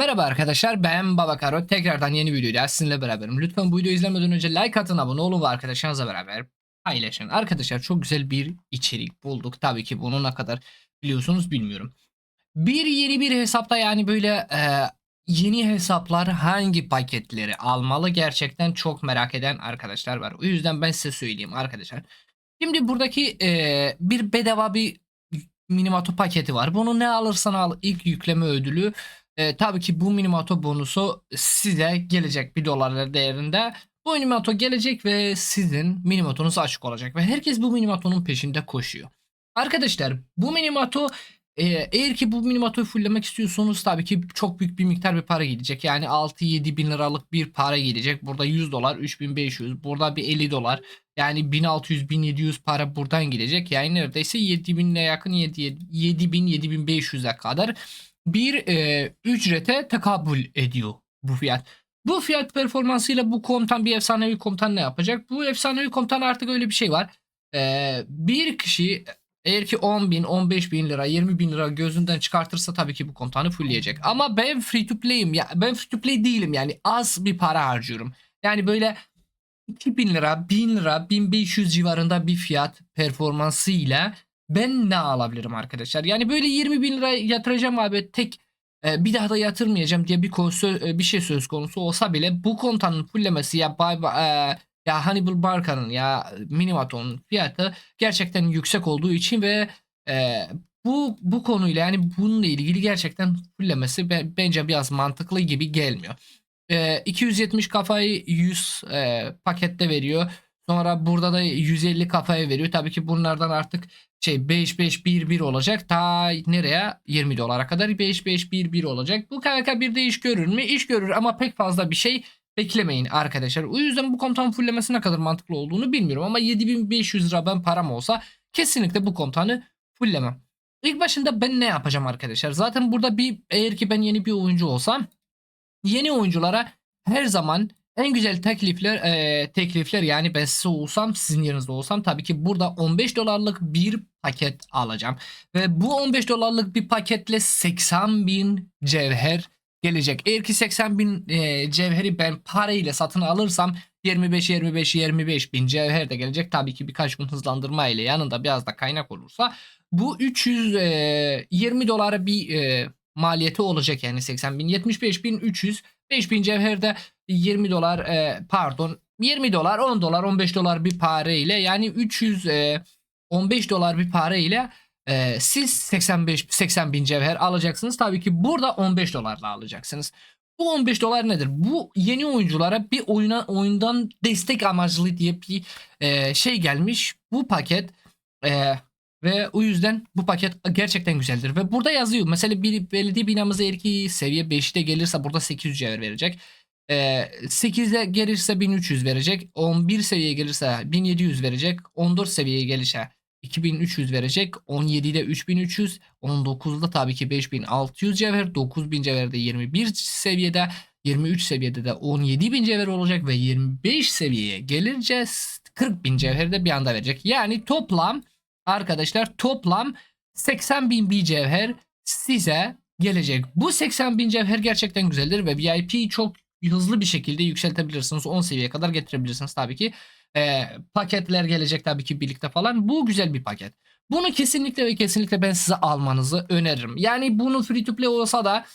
Merhaba arkadaşlar ben Baba Karo tekrardan yeni videoyla sizinle beraberim. Lütfen bu videoyu izlemeden önce like atın abone olun ve arkadaşlarınızla beraber paylaşın. Arkadaşlar çok güzel bir içerik bulduk. Tabii ki bunu ne kadar biliyorsunuz bilmiyorum. Bir yeni bir hesapta yani böyle e, yeni hesaplar hangi paketleri almalı gerçekten çok merak eden arkadaşlar var. O yüzden ben size söyleyeyim arkadaşlar. Şimdi buradaki e, bir bedava bir minimato paketi var. Bunu ne alırsan al ilk yükleme ödülü e, tabii ki bu minimato bonusu size gelecek bir dolar değerinde. Bu minimato gelecek ve sizin minimatonuz açık olacak ve herkes bu minimatonun peşinde koşuyor. Arkadaşlar bu minimato e, eğer ki bu minimatoyu fulllemek istiyorsanız tabii ki çok büyük bir miktar bir para gidecek. Yani 6-7 bin liralık bir para gelecek. Burada 100 dolar 3500 burada bir 50 dolar yani 1600-1700 para buradan gidecek. Yani neredeyse 7000'e yakın 7000-7500'e kadar bir e, ücrete tekabül ediyor bu fiyat. Bu fiyat performansıyla bu komutan bir efsanevi komutan ne yapacak? Bu efsanevi komutan artık öyle bir şey var. E, bir kişi eğer ki 10 bin, 15 bin lira, 20 bin lira gözünden çıkartırsa tabii ki bu komutanı fullleyecek. Ama ben free to play'im. Ya, ben free to play değilim yani az bir para harcıyorum. Yani böyle 2000 lira, 1000 lira, 1500 civarında bir fiyat performansıyla ben ne alabilirim arkadaşlar? Yani böyle 20 bin lira yatıracağım abi tek e, bir daha da yatırmayacağım diye bir konu, sö- e, bir şey söz konusu olsa bile bu komutanın fullemesi ya bay, bay- e, ya Hannibal Barka'nın ya Minimaton'un fiyatı gerçekten yüksek olduğu için ve e, bu bu konuyla yani bununla ilgili gerçekten fullemesi be- bence biraz mantıklı gibi gelmiyor. E, 270 kafayı 100 e, pakette veriyor. Sonra burada da 150 kafaya veriyor. Tabii ki bunlardan artık şey 5 5 1 1 olacak. Ta nereye? 20 dolara kadar 5 5 1 1 olacak. Bu KVK bir de iş görür mü? İş görür ama pek fazla bir şey beklemeyin arkadaşlar. O yüzden bu komutan fullemesi ne kadar mantıklı olduğunu bilmiyorum ama 7500 lira ben param olsa kesinlikle bu komutanı fullemem. İlk başında ben ne yapacağım arkadaşlar? Zaten burada bir eğer ki ben yeni bir oyuncu olsam yeni oyunculara her zaman en güzel teklifler e, teklifler yani ben size olsam sizin yerinizde olsam tabii ki burada 15 dolarlık bir paket alacağım. Ve bu 15 dolarlık bir paketle 80 bin cevher gelecek. Eğer ki 80 bin e, cevheri ben parayla satın alırsam 25 25 25 bin cevher de gelecek. Tabii ki birkaç gün hızlandırma ile yanında biraz da kaynak olursa bu 320 dolara bir e, maliyeti olacak yani 80 bin 75 bin 300 5 bin cevherde 20 dolar e, pardon 20 dolar 10 dolar 15 dolar bir para ile yani 300 e, 15 dolar bir para ile e, siz 85 80 bin cevher alacaksınız. Tabii ki burada 15 dolarla alacaksınız. Bu 15 dolar nedir? Bu yeni oyunculara bir oyuna oyundan destek amaçlı diye bir e, şey gelmiş. Bu paket e, ve o yüzden bu paket gerçekten güzeldir. Ve burada yazıyor. Mesela bir belediye binamıza eğer ki seviye 5'te gelirse burada 800 cevher verecek. Ee, 8'e gelirse 1300 verecek. 11 seviyeye gelirse 1700 verecek. 14 seviyeye gelirse 2300 verecek. 17'de 3300. 19'da tabii ki 5600 cevher. 9000 cevher de 21 seviyede. 23 seviyede de 17.000 cevher olacak ve 25 seviyeye gelince 40.000 cevher de bir anda verecek. Yani toplam arkadaşlar toplam 80 bin bir cevher size gelecek. Bu 80 bin cevher gerçekten güzeldir ve VIP çok hızlı bir şekilde yükseltebilirsiniz. 10 seviyeye kadar getirebilirsiniz tabii ki. Ee, paketler gelecek tabii ki birlikte falan. Bu güzel bir paket. Bunu kesinlikle ve kesinlikle ben size almanızı öneririm. Yani bunu free to play olsa da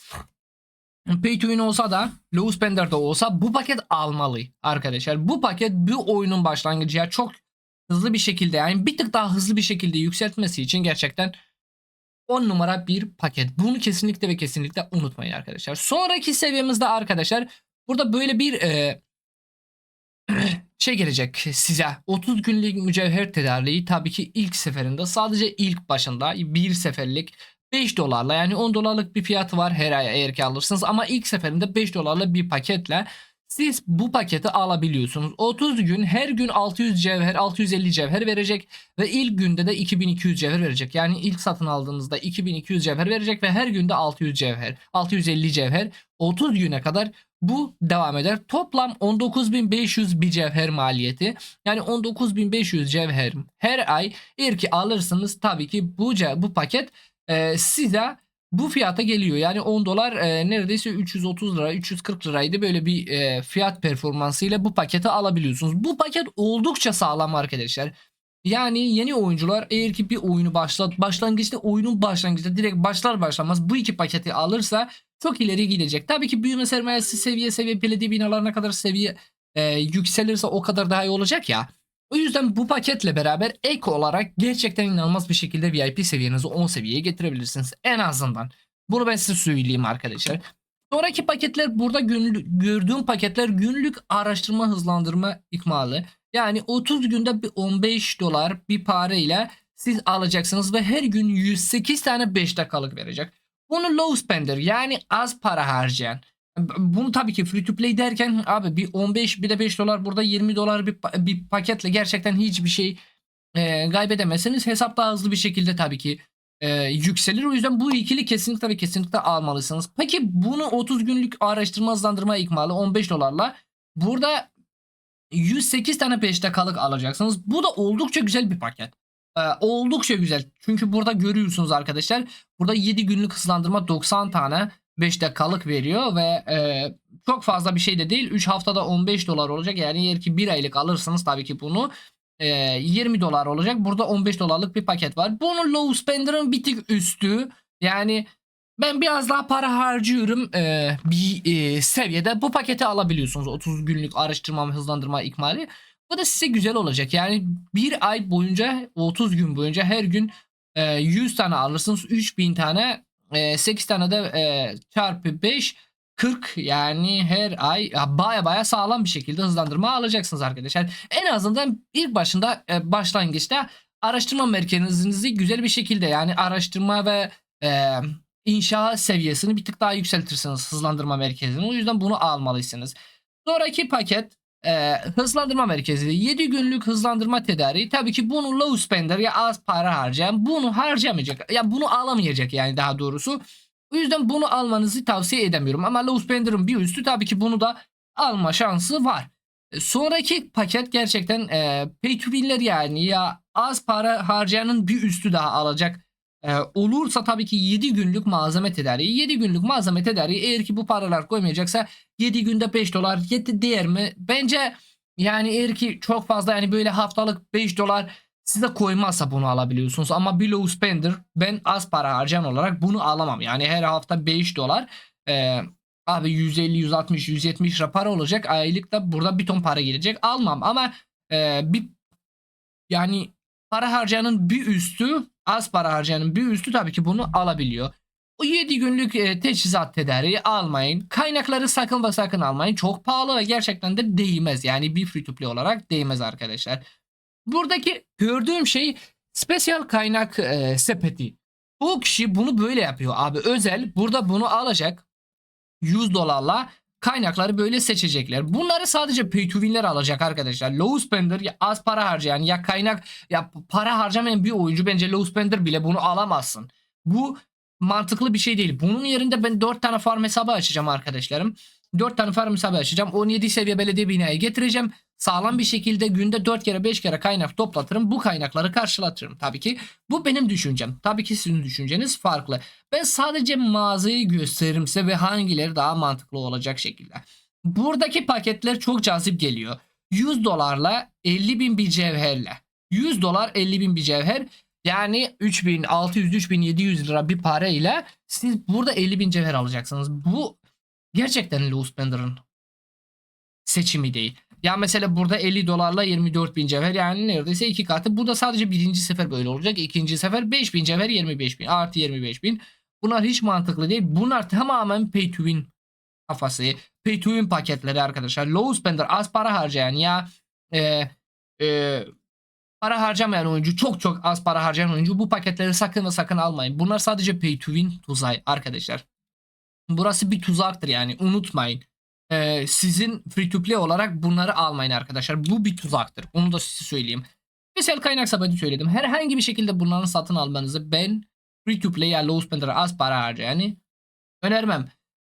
Pay to win olsa da low spender'da olsa bu paket almalı arkadaşlar. Bu paket bu oyunun başlangıcı ya çok hızlı bir şekilde yani bir tık daha hızlı bir şekilde yükseltmesi için gerçekten 10 numara bir paket. Bunu kesinlikle ve kesinlikle unutmayın arkadaşlar. Sonraki seviyemizde arkadaşlar burada böyle bir e, şey gelecek size. 30 günlük mücevher tedariği tabii ki ilk seferinde sadece ilk başında bir seferlik 5 dolarla yani 10 dolarlık bir fiyatı var her ay eğer ki alırsınız ama ilk seferinde 5 dolarla bir paketle siz bu paketi alabiliyorsunuz. 30 gün her gün 600 cevher 650 cevher verecek ve ilk günde de 2200 cevher verecek. Yani ilk satın aldığınızda 2200 cevher verecek ve her günde 600 cevher 650 cevher 30 güne kadar bu devam eder. Toplam 19.500 bir cevher maliyeti. Yani 19.500 cevher her ay eğer ki alırsınız tabii ki bu, bu paket e, size bu fiyata geliyor. Yani 10 dolar e, neredeyse 330 lira 340 liraydı böyle bir e, fiyat performansıyla bu paketi alabiliyorsunuz. Bu paket oldukça sağlam arkadaşlar. Yani yeni oyuncular eğer ki bir oyunu başlat başlangıçta oyunun başlangıçta direkt başlar başlamaz bu iki paketi alırsa çok ileri gidecek. Tabii ki büyüme sermayesi seviye seviye belediye binalarına kadar seviye e, yükselirse o kadar daha iyi olacak ya. O yüzden bu paketle beraber ek olarak gerçekten inanılmaz bir şekilde VIP seviyenizi 10 seviyeye getirebilirsiniz. En azından. Bunu ben size söyleyeyim arkadaşlar. Sonraki paketler burada günlük, gördüğüm paketler günlük araştırma hızlandırma ikmalı. Yani 30 günde bir 15 dolar bir parayla siz alacaksınız ve her gün 108 tane 5 dakikalık verecek. Bunu low spender yani az para harcayan. Bunu tabii ki free to play derken abi bir 15 bir de 5 dolar burada 20 dolar bir, bir paketle gerçekten hiçbir şey e, kaybedemezsiniz. Hesap daha hızlı bir şekilde tabii ki e, yükselir. O yüzden bu ikili kesinlikle ve kesinlikle almalısınız. Peki bunu 30 günlük araştırma hızlandırma ikmalı 15 dolarla burada 108 tane 5 dakikalık alacaksınız. Bu da oldukça güzel bir paket. Ee, oldukça güzel. Çünkü burada görüyorsunuz arkadaşlar. Burada 7 günlük hızlandırma 90 tane 5 dakikalık veriyor ve e, çok fazla bir şey de değil. 3 haftada 15 dolar olacak. Yani eğer ki 1 aylık alırsanız tabii ki bunu e, 20 dolar olacak. Burada 15 dolarlık bir paket var. Bunun low spender'ın bir tık üstü. Yani ben biraz daha para harcıyorum e, bir e, seviyede bu paketi alabiliyorsunuz. 30 günlük araştırma ve hızlandırma ikmali. Bu da size güzel olacak. Yani bir ay boyunca 30 gün boyunca her gün e, 100 tane alırsınız. 3000 tane e, 8 tane de e, çarpı 5 40 yani her ay ya baya baya sağlam bir şekilde hızlandırma alacaksınız arkadaşlar. En azından ilk başında e, başlangıçta araştırma merkezinizi güzel bir şekilde yani araştırma ve e, inşa seviyesini bir tık daha yükseltirsiniz hızlandırma merkezini. O yüzden bunu almalısınız. Sonraki paket e, hızlandırma merkezi 7 günlük hızlandırma tedariği tabii ki bunu low spender ya az para harcayan bunu harcamayacak ya bunu alamayacak yani daha doğrusu. O yüzden bunu almanızı tavsiye edemiyorum ama low spender'ın bir üstü tabii ki bunu da alma şansı var. E, Sonraki paket gerçekten e, pay to yani ya az para harcayanın bir üstü daha alacak e, olursa tabii ki 7 günlük malzeme tedariği. 7 günlük malzeme tedariği eğer ki bu paralar koymayacaksa 7 günde 5 dolar yeti değer mi? Bence yani eğer ki çok fazla yani böyle haftalık 5 dolar size koymazsa bunu alabiliyorsunuz. Ama below spender ben az para harcayan olarak bunu alamam. Yani her hafta 5 dolar e, abi 150, 160, 170 lira para olacak. Aylıkta burada bir ton para gelecek. Almam ama e, bir yani para harcayanın bir üstü az para harcayanın bir üstü tabii ki bunu alabiliyor. O 7 günlük e, teçhizat tedariği almayın. Kaynakları sakın ve sakın almayın. Çok pahalı ve gerçekten de değmez. Yani bir free to play olarak değmez arkadaşlar. Buradaki gördüğüm şey spesiyal kaynak e, sepeti. Bu kişi bunu böyle yapıyor abi. Özel burada bunu alacak 100 dolarla kaynakları böyle seçecekler. Bunları sadece pay to win'ler alacak arkadaşlar. Low spender ya az para harcayan ya kaynak ya para harcamayan bir oyuncu bence low spender bile bunu alamazsın. Bu mantıklı bir şey değil. Bunun yerinde ben 4 tane farm hesabı açacağım arkadaşlarım. 4 tane farm hesabı açacağım. 17 seviye belediye binayı getireceğim. Sağlam bir şekilde günde 4 kere 5 kere kaynak toplatırım. Bu kaynakları karşılatırım. Tabii ki bu benim düşüncem. Tabii ki sizin düşünceniz farklı. Ben sadece mağazayı gösteririm size ve hangileri daha mantıklı olacak şekilde. Buradaki paketler çok cazip geliyor. 100 dolarla 50 bin bir cevherle. 100 dolar 50 bin bir cevher. Yani 3600-3700 lira bir parayla siz burada 50 bin cevher alacaksınız. Bu gerçekten low spender'ın seçimi değil. Ya mesela burada 50 dolarla 24 bin cevher yani neredeyse iki katı. Bu da sadece birinci sefer böyle olacak. İkinci sefer 5 bin cevher 25 bin artı 25 bin. Bunlar hiç mantıklı değil. Bunlar tamamen pay to win kafası. Pay to win paketleri arkadaşlar. Low spender az para harcayan ya e, e, para harcamayan oyuncu çok çok az para harcayan oyuncu bu paketleri sakın ve sakın almayın. Bunlar sadece pay to win tuzağı arkadaşlar. Burası bir tuzaktır yani unutmayın. Ee, sizin free to play olarak bunları almayın arkadaşlar. Bu bir tuzaktır. Onu da size söyleyeyim. Mesela kaynak sepeti söyledim. Herhangi bir şekilde bunların satın almanızı ben free to play ya low spender az para harcayanı önermem.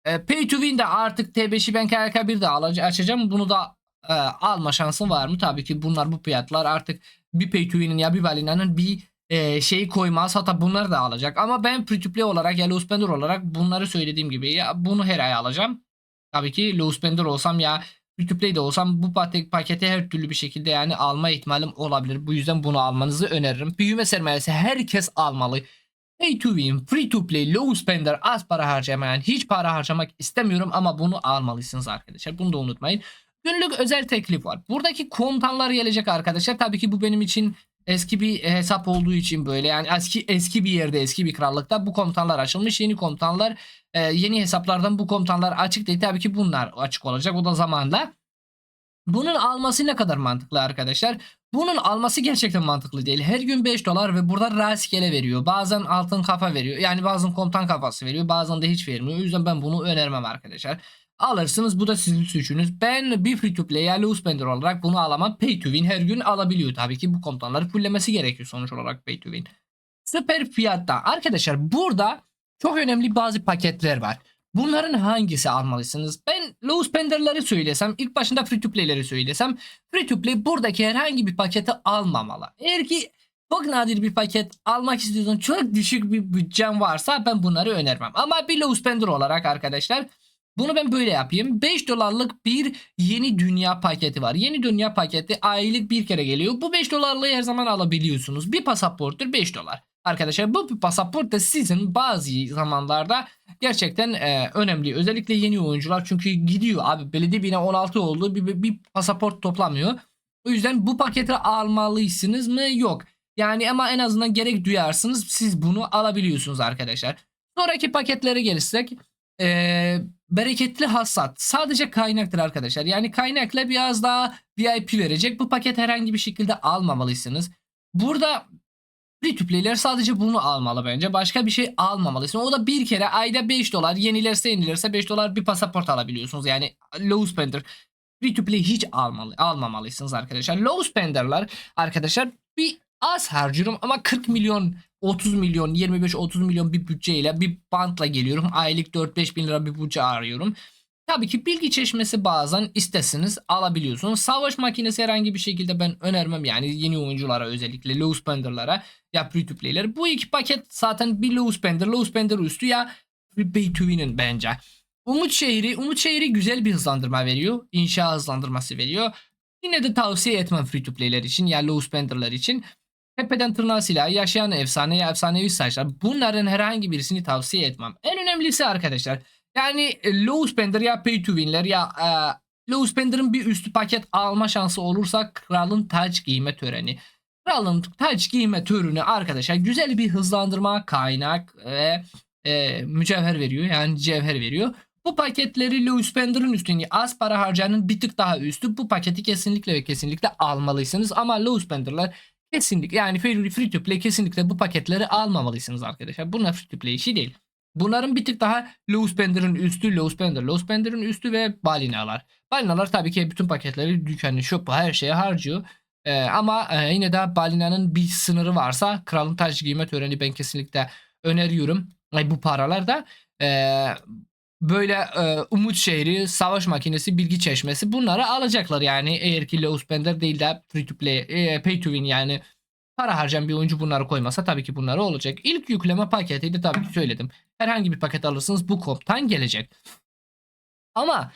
Ee, pay to win de artık T5'i ben KK1 de alaca- açacağım. Bunu da e, alma şansın var mı? Tabii ki bunlar bu fiyatlar artık bir pay to win'in ya bir balinanın bir e, şeyi koymaz. Hatta bunları da alacak. Ama ben free to play olarak ya low spender olarak bunları söylediğim gibi ya bunu her ay alacağım. Tabii ki low spender olsam ya free to play de olsam bu paket, paketi her türlü bir şekilde yani alma ihtimalim olabilir. Bu yüzden bunu almanızı öneririm. Büyüme sermayesi herkes almalı. Pay to win, free to play, low spender, az para harcamayan, hiç para harcamak istemiyorum ama bunu almalısınız arkadaşlar. Bunu da unutmayın. Günlük özel teklif var. Buradaki komutanlar gelecek arkadaşlar. Tabii ki bu benim için eski bir hesap olduğu için böyle yani eski eski bir yerde eski bir krallıkta bu komutanlar açılmış. Yeni komutanlar e, yeni hesaplardan bu komutanlar açık değil. Tabii ki bunlar açık olacak. O da zamanla. Bunun alması ne kadar mantıklı arkadaşlar? Bunun alması gerçekten mantıklı değil. Her gün 5 dolar ve burada rastgele veriyor. Bazen altın kafa veriyor. Yani bazen komutan kafası veriyor. Bazen de hiç vermiyor. O yüzden ben bunu önermem arkadaşlar. Alırsınız bu da sizin suçunuz. Ben bir free to play ya spender olarak bunu alamam. Pay to win her gün alabiliyor. Tabii ki bu komutanları fullemesi gerekiyor sonuç olarak pay to win. Süper fiyatta. Arkadaşlar burada çok önemli bazı paketler var. Bunların hangisi almalısınız? Ben low spender'ları söylesem, ilk başında free to play'leri söylesem, free to play buradaki herhangi bir paketi almamalı. Eğer ki çok nadir bir paket almak istiyorsan, çok düşük bir bütçen varsa ben bunları önermem. Ama bir low spender olarak arkadaşlar bunu ben böyle yapayım. 5 dolarlık bir yeni dünya paketi var. Yeni dünya paketi aylık bir kere geliyor. Bu 5 dolarlığı her zaman alabiliyorsunuz. Bir pasaporttur 5 dolar. Arkadaşlar bu pasaport da sizin bazı zamanlarda gerçekten e, önemli. Özellikle yeni oyuncular çünkü gidiyor abi belediye bine 16 oldu bir, bir, bir pasaport toplamıyor. O yüzden bu paketi almalısınız mı? Yok. Yani ama en azından gerek duyarsınız siz bunu alabiliyorsunuz arkadaşlar. Sonraki paketlere gelirsek e, bereketli hasat sadece kaynaktır arkadaşlar. Yani kaynakla biraz daha VIP verecek. Bu paket herhangi bir şekilde almamalısınız. Burada play'ler sadece bunu almalı bence. Başka bir şey almamalısın. O da bir kere ayda 5 dolar yenilirse yenilirse 5 dolar bir pasaport alabiliyorsunuz. Yani low spender. Play hiç almalı, almamalısınız arkadaşlar. Low spender'lar arkadaşlar bir az harcıyorum ama 40 milyon 30 milyon 25-30 milyon bir bütçeyle bir bantla geliyorum. Aylık 4-5 bin lira bir bütçe arıyorum. Tabii ki bilgi çeşmesi bazen istesiniz alabiliyorsunuz. Savaş makinesi herhangi bir şekilde ben önermem yani yeni oyunculara özellikle low spender'lara ya free to play'ler. Bu iki paket zaten bir low spender, low spender üstü ya pay to win'in bence. Umut Şehri, Umut Şehri güzel bir hızlandırma veriyor. İnşa hızlandırması veriyor. Yine de tavsiye etmem free to play'ler için ya low spender'lar için. Tepeden tırnağa silah, yaşayan efsane ya efsanevi saçlar. Bunların herhangi birisini tavsiye etmem. En önemlisi arkadaşlar yani e, low spender ya pay to win'ler ya e, low spender'ın bir üstü paket alma şansı olursa kralın taç giyme töreni. Kralın taç giyme töreni arkadaşlar güzel bir hızlandırma kaynak ve e, mücevher veriyor. Yani cevher veriyor. Bu paketleri low spender'ın üstünde az para harcayanın bir tık daha üstü. Bu paketi kesinlikle ve kesinlikle almalısınız. Ama low spender'lar kesinlikle yani free, to play kesinlikle bu paketleri almamalısınız arkadaşlar. Bunlar free to play işi değil. Bunların bir tık daha low spender'ın üstü, low spender, low spender'ın üstü ve balinalar. Balinalar tabii ki bütün paketleri dükkanı, şopu her şeye harcıyor. Ee, ama e, yine de balinanın bir sınırı varsa kralın taç giyme töreni ben kesinlikle öneriyorum. Ay, bu paralar da e, böyle e, umut şehri, savaş makinesi, bilgi çeşmesi bunları alacaklar yani eğer ki low spender değil de free to play, e, pay to win yani para harcayan bir oyuncu bunları koymasa tabii ki bunları olacak. İlk yükleme paketiydi tabii ki söyledim. Herhangi bir paket alırsınız bu komptan gelecek. Ama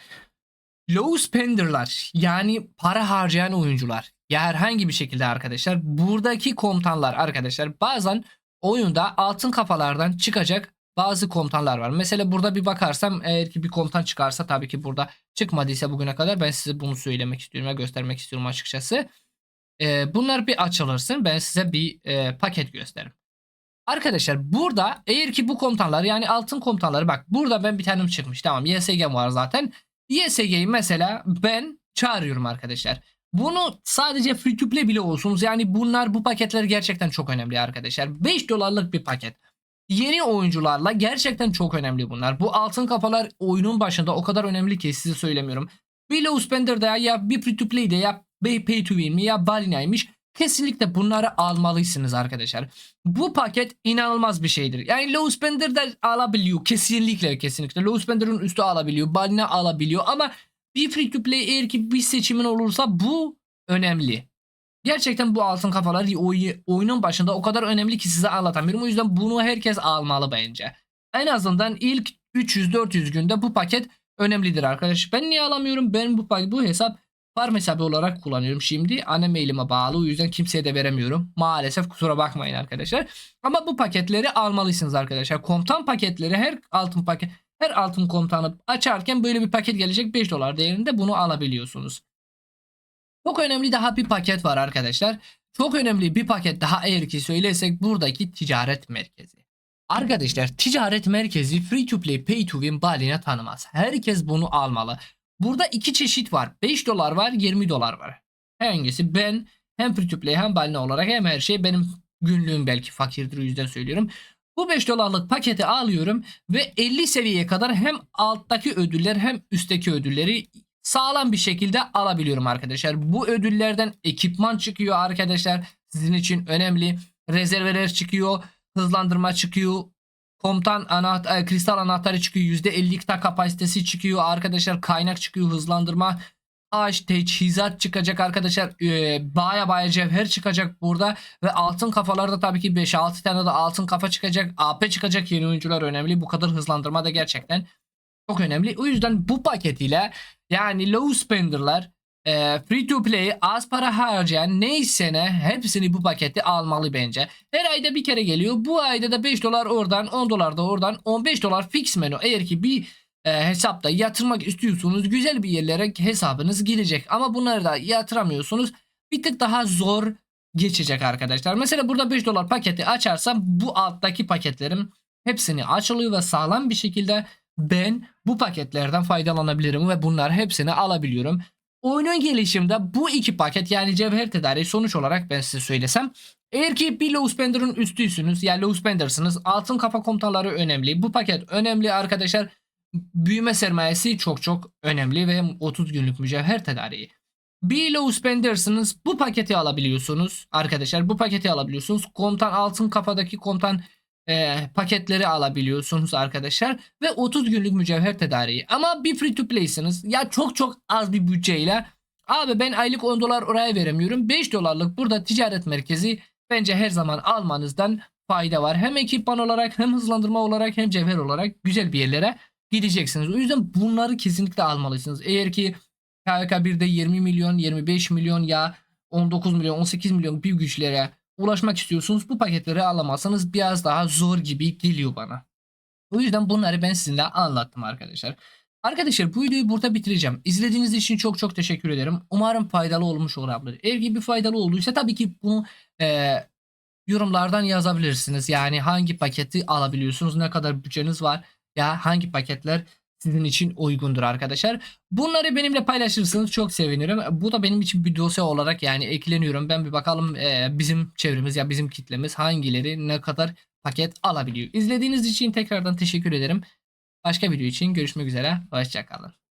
low spender'lar yani para harcayan oyuncular ya herhangi bir şekilde arkadaşlar buradaki komutanlar arkadaşlar bazen oyunda altın kafalardan çıkacak bazı komutanlar var. Mesela burada bir bakarsam eğer ki bir komutan çıkarsa tabii ki burada çıkmadıysa bugüne kadar ben size bunu söylemek istiyorum ve göstermek istiyorum açıkçası. Ee, bunlar bir açılırsın ben size bir e, paket gösteririm. Arkadaşlar burada eğer ki bu komutanlar yani altın komutanları bak burada ben bir tanem çıkmış tamam YSG var zaten. YSG'yi mesela ben çağırıyorum arkadaşlar. Bunu sadece free to play bile olsunuz yani bunlar bu paketler gerçekten çok önemli arkadaşlar. 5 dolarlık bir paket. Yeni oyuncularla gerçekten çok önemli bunlar. Bu altın kafalar oyunun başında o kadar önemli ki size söylemiyorum. Bir low spender'da ya bir free to play'de ya pay to win mi ya balinaymış Kesinlikle bunları almalısınız arkadaşlar. Bu paket inanılmaz bir şeydir. Yani low spender de alabiliyor. Kesinlikle kesinlikle. Low spender'ın üstü alabiliyor. Balina alabiliyor ama bir free to play eğer ki bir seçimin olursa bu önemli. Gerçekten bu altın kafalar oy- oyunun başında o kadar önemli ki size anlatamıyorum. O yüzden bunu herkes almalı bence. En azından ilk 300-400 günde bu paket önemlidir arkadaş. Ben niye alamıyorum? Ben bu bu hesap farm hesabı olarak kullanıyorum şimdi. Ana mailime bağlı o yüzden kimseye de veremiyorum. Maalesef kusura bakmayın arkadaşlar. Ama bu paketleri almalısınız arkadaşlar. Komutan paketleri her altın paket her altın komutanı açarken böyle bir paket gelecek 5 dolar değerinde bunu alabiliyorsunuz. Çok önemli daha bir paket var arkadaşlar. Çok önemli bir paket daha eğer ki söylersek buradaki ticaret merkezi. Arkadaşlar ticaret merkezi free to play pay to win baline tanımaz. Herkes bunu almalı. Burada iki çeşit var. 5 dolar var 20 dolar var. Hangisi ben hem free to play hem balina olarak hem her şey benim günlüğüm belki fakirdir o yüzden söylüyorum. Bu 5 dolarlık paketi alıyorum ve 50 seviyeye kadar hem alttaki ödüller hem üstteki ödülleri sağlam bir şekilde alabiliyorum arkadaşlar. Bu ödüllerden ekipman çıkıyor arkadaşlar. Sizin için önemli. Rezerveler çıkıyor. Hızlandırma çıkıyor. Komutan anahtar, kristal anahtarı çıkıyor. %50 ta kapasitesi çıkıyor arkadaşlar. Kaynak çıkıyor. Hızlandırma. Ağaç teçhizat çıkacak arkadaşlar. Ee, baya baya cevher çıkacak burada. Ve altın kafalarda tabii ki 5-6 tane de altın kafa çıkacak. AP çıkacak yeni oyuncular önemli. Bu kadar hızlandırma da gerçekten çok önemli. O yüzden bu paket ile yani low spender'lar e, free to play az para harcayan neyse ne hepsini bu paketi almalı bence. Her ayda bir kere geliyor. Bu ayda da 5 dolar oradan 10 dolar da oradan 15 dolar fix menü. Eğer ki bir e, hesapta yatırmak istiyorsunuz güzel bir yerlere hesabınız girecek. Ama bunları da yatıramıyorsunuz. Bir tık daha zor geçecek arkadaşlar. Mesela burada 5 dolar paketi açarsam bu alttaki paketlerim hepsini açılıyor ve sağlam bir şekilde ben bu paketlerden faydalanabilirim ve bunlar hepsini alabiliyorum. Oyunun gelişimde bu iki paket yani cevher tedariği sonuç olarak ben size söylesem. Eğer ki bir low spender'ın üstüysünüz yani low spender'sınız altın kafa komutanları önemli. Bu paket önemli arkadaşlar. Büyüme sermayesi çok çok önemli ve 30 günlük mücevher tedariği. Bir low spender'sınız bu paketi alabiliyorsunuz arkadaşlar. Bu paketi alabiliyorsunuz. Komutan altın kafadaki komutan e, paketleri alabiliyorsunuz arkadaşlar. Ve 30 günlük mücevher tedariği. Ama bir free to play'siniz. Ya çok çok az bir bütçeyle. Abi ben aylık 10 dolar oraya veremiyorum. 5 dolarlık burada ticaret merkezi bence her zaman almanızdan fayda var. Hem ekipman olarak hem hızlandırma olarak hem cevher olarak güzel bir yerlere gideceksiniz. O yüzden bunları kesinlikle almalısınız. Eğer ki KK1'de 20 milyon, 25 milyon ya 19 milyon, 18 milyon bir güçlere ulaşmak istiyorsunuz bu paketleri alamazsanız biraz daha zor gibi geliyor bana. O yüzden bunları ben sizinle anlattım arkadaşlar. Arkadaşlar bu videoyu burada bitireceğim. İzlediğiniz için çok çok teşekkür ederim. Umarım faydalı olmuş olabilir. Eğer ki bir faydalı olduysa tabii ki bunu e, yorumlardan yazabilirsiniz. Yani hangi paketi alabiliyorsunuz, ne kadar bütçeniz var ya hangi paketler sizin için uygundur arkadaşlar. Bunları benimle paylaşırsanız çok sevinirim. Bu da benim için bir dosya olarak yani ekleniyorum. Ben bir bakalım e, bizim çevremiz ya bizim kitlemiz hangileri ne kadar paket alabiliyor. İzlediğiniz için tekrardan teşekkür ederim. Başka video için görüşmek üzere. Hoşçakalın.